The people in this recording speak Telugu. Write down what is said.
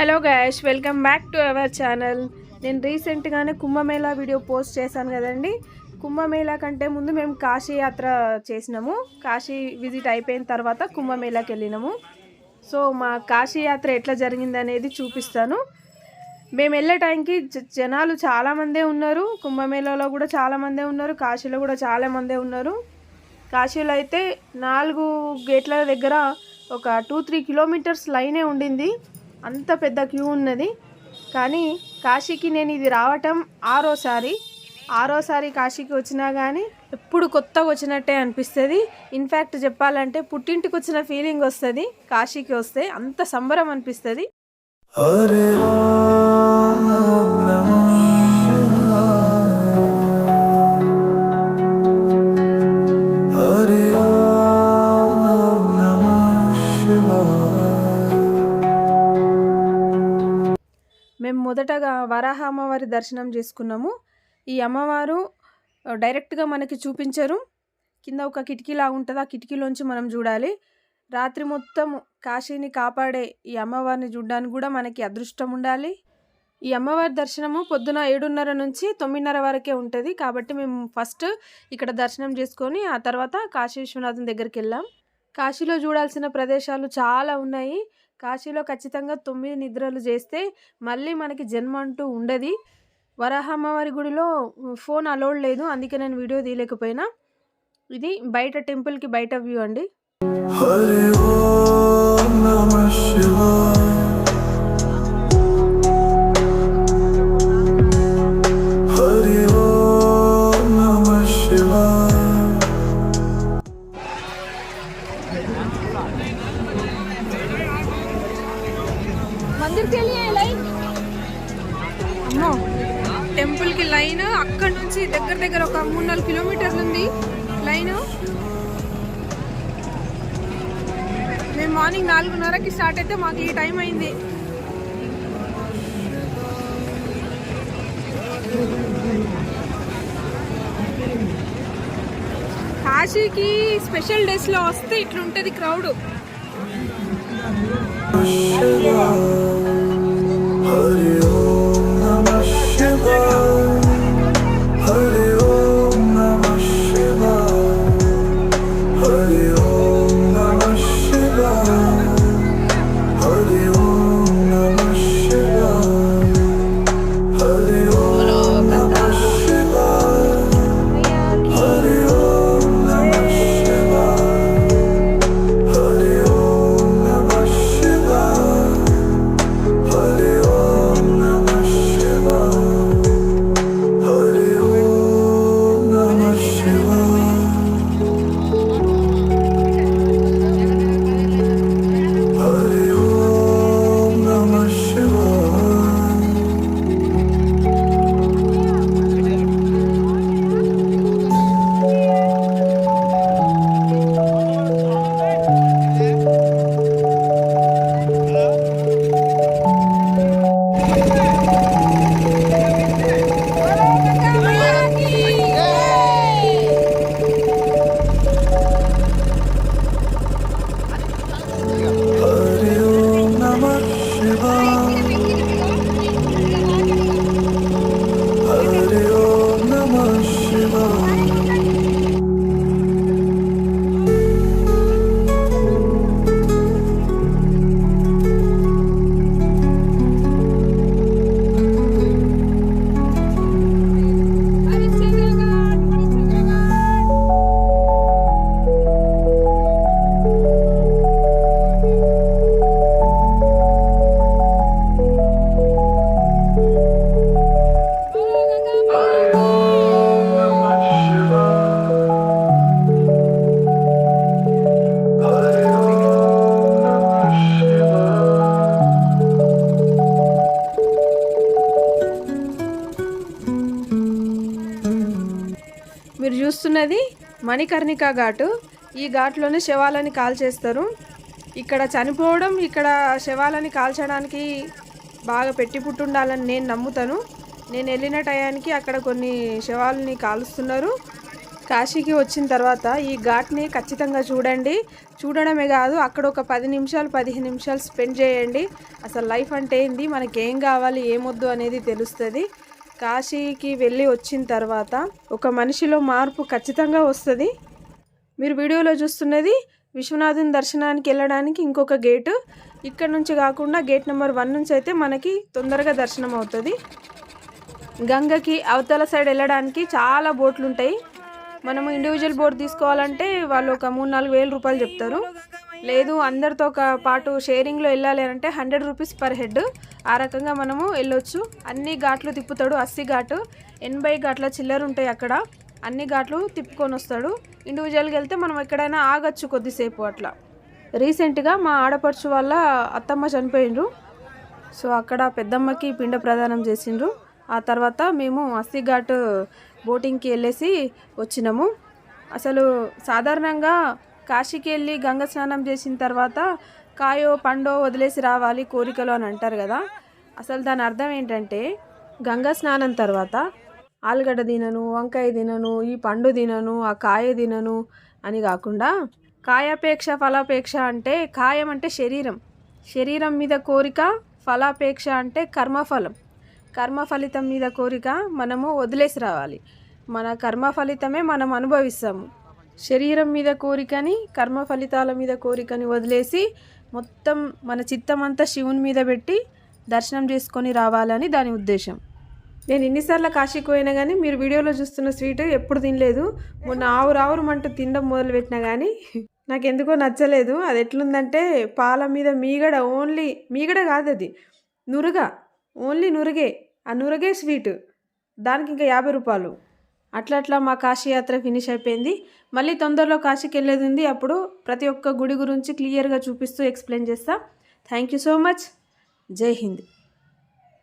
Hello guys welcome back to our channel. నేను రీసెంట్గానే కుంభమేళా వీడియో పోస్ట్ చేశాను కదండి. కుంభమేళా కంటే ముందు మేము కాశీ యాత్ర చేసినాము. కాశీ విజిట్ అయిపోయిన తర్వాత కుంభమేళాకి వెళ్ళినాము. సో మా కాశీ యాత్ర ఎట్లా జరిగింది అనేది చూపిస్తాను. మేము వెళ్ళే టైంకి జ- జనాలు చాలామందే ఉన్నారు. కుంభమేళాలో కూడా చాలామందే ఉన్నారు. కాశీలో కూడా చాలామందే ఉన్నారు. కాశీలో అయితే నాలుగు గేట్ల దగ్గర ఒక టూ త్రీ కిలోమీటర్స్ లైనే ఉండింది. అంత పెద్ద క్యూ ఉన్నది. కానీ కాశీకి నేను ఇది రావటం ఆరోసారి ఆరోసారి కాశీకి వచ్చినా కానీ ఎప్పుడు కొత్తగా వచ్చినట్టే అనిపిస్తుంది. ఇన్ఫ్యాక్ట్ చెప్పాలంటే పుట్టింటికి వచ్చిన ఫీలింగ్ వస్తుంది. కాశీకి వస్తే అంత సంబరం అనిపిస్తుంది. మొదటగా వరాహ అమ్మవారి దర్శనం చేసుకున్నాము. ఈ అమ్మవారు డైరెక్ట్గా మనకి చూపించరు. కింద ఒక కిటికీలా ఉంటుంది. ఆ కిటికీలోంచి మనం చూడాలి. రాత్రి మొత్తం కాశీని కాపాడే ఈ అమ్మవారిని చూడడానికి కూడా మనకి అదృష్టం ఉండాలి. ఈ అమ్మవారి దర్శనము పొద్దున ఏడున్నర నుంచి తొమ్మిదిన్నర వరకే ఉంటుంది. కాబట్టి మేము ఫస్ట్ ఇక్కడ దర్శనం చేసుకొని ఆ తర్వాత కాశీ విశ్వనాథం దగ్గరికి వెళ్ళాం. కాశీలో చూడాల్సిన ప్రదేశాలు చాలా ఉన్నాయి. కాశీలో ఖచ్చితంగా తొమ్మిది నిద్రలు చేస్తే మళ్ళీ మనకి జన్మ అంటూ ఉండదు. వరాహమ్మవారి గుడిలో ఫోన్ అలౌడ్ లేదు. అందుకే నేను వీడియో తీయలేకపోయినా. ఇది బయట టెంపుల్కి బయట వ్యూ అండి. హరి ఓం నమ శివాయ. అమ్మో. టెంపుల్కి లైన్ అక్కడ నుంచి దగ్గర దగ్గర ఒక మూడు నాలుగు కిలోమీటర్లు ఉంది. లైన్. మేము మార్నింగ్ నాలుగున్నరకి స్టార్ట్ అయితే మాకు ఈ టైం అయింది. కాశీకి స్పెషల్ డేస్లో వస్తే ఇట్లుంటుంది క్రౌడ్. మీరు చూస్తున్నది మణికర్ణిక ఘాటు. ఈ ఘాట్లోనే శవాలని కాల్చేస్తారు. ఇక్కడ చనిపోవడం ఇక్కడ శవాలని కాల్చడానికి బాగా పెట్టి పుట్టుండాలని నేను నమ్ముతాను. నేను వెళ్ళిన టయానికి అక్కడ కొన్ని శవాలని కాలుస్తున్నారు. కాశీకి వచ్చిన తర్వాత ఈ ఘాట్ని ఖచ్చితంగా చూడండి. చూడడమే కాదు అక్కడ ఒక పది నిమిషాలు పదిహేను నిమిషాలు స్పెండ్ చేయండి. అసలు లైఫ్ అంటే ఏంది? మనకేం కావాలి? ఏమొద్దు అనేది తెలుస్తుంది. కాశీకి వెళ్ళి వచ్చిన తర్వాత ఒక మనిషిలో మార్పు ఖచ్చితంగా వస్తుంది. మీరు వీడియోలో చూస్తున్నది విశ్వనాథుని దర్శనానికి వెళ్ళడానికి ఇంకొక గేటు. ఇక్కడ నుంచి కాకుండా గేట్ నెంబర్ వన్ నుంచి అయితే మనకి తొందరగా దర్శనం అవుతుంది. గంగకి అవతల సైడ్ వెళ్ళడానికి చాలా బోట్లు ఉంటాయి. మనము ఇండివిజువల్ బోట్ తీసుకోవాలంటే వాళ్ళు ఒక మూడు నాలుగు వేల రూపాయలు చెప్తారు. లేదు అందరితో ఒక పాటు షేరింగ్లో వెళ్ళాలి అని అంటే హండ్రెడ్ రూపీస్ పర్ హెడ్ ఆ రకంగా మనము వెళ్ళొచ్చు. అన్ని ఘాట్లు తిప్పుతాడు అస్సి ఘాటు. ఎనభై ఘాట్ల చిల్లర ఉంటాయి అక్కడ. అన్ని ఘాట్లు తిప్పుకొని వస్తాడు. ఇండివిజువల్గా వెళ్తే మనం ఎక్కడైనా ఆగచ్చు కొద్దిసేపు అట్లా. రీసెంట్గా మా ఆడపడుచు వాళ్ళ అత్తమ్మ చనిపోయిండ్రు. సో అక్కడ పెద్దమ్మకి పిండ ప్రదానం చేసిండ్రు. ఆ తర్వాత మేము అస్సిఘాట్ బోటింగ్కి వెళ్ళేసి వచ్చినాము. అసలు సాధారణంగా కాశీకి వెళ్ళి గంగ స్నానం చేసిన తర్వాత కాయో పండో వదిలేసి రావాలి కోరికలు అని అంటారు కదా. అసలు దాని అర్థం ఏంటంటే గంగా స్నానం తర్వాత ఆలుగడ్డ తినను వంకాయ తినను ఈ పండు తినను ఆ కాయ తినను అని కాకుండా కాయాపేక్ష ఫలాపేక్ష అంటే కాయం అంటే శరీరం. శరీరం మీద కోరిక ఫలాపేక్ష అంటే కర్మఫలం. కర్మ ఫలితం మీద కోరిక మనము వదిలేసి రావాలి. మన కర్మ ఫలితమే మనం అనుభవిస్తాము. శరీరం మీద కోరికని కర్మ ఫలితాల మీద కోరికని వదిలేసి మొత్తం మన చిత్తం అంతా శివుని మీద పెట్టి దర్శనం చేసుకొని రావాలని దాని ఉద్దేశం. నేను ఎన్నిసార్లు కాశీకి పోయినా కానీ మీరు వీడియోలో చూస్తున్న స్వీట్ ఎప్పుడు తినలేదు. మొన్న ఆవురు ఆవురమంటూ తినడం మొదలుపెట్టినా కానీ నాకు ఎందుకో నచ్చలేదు. అది ఎట్లుందంటే పాల మీద మీగడ ఓన్లీ మీగడ కాదు అది నురుగ. ఓన్లీ నురుగే. ఆ నురుగే స్వీట్. దానికి ఇంకా యాభై రూపాయలు. అట్లా అట్లా మా కాశీ యాత్ర ఫినిష్ అయిపోయింది. మళ్ళీ తొందరలో కాశీకి వెళ్ళేది ఉంది. అప్పుడు ప్రతి ఒక్క గుడి గురించి క్లియర్గా చూపిస్తూ ఎక్స్ప్లెయిన్ చేస్తా. థ్యాంక్ యూ సో మచ్ జై హింద్.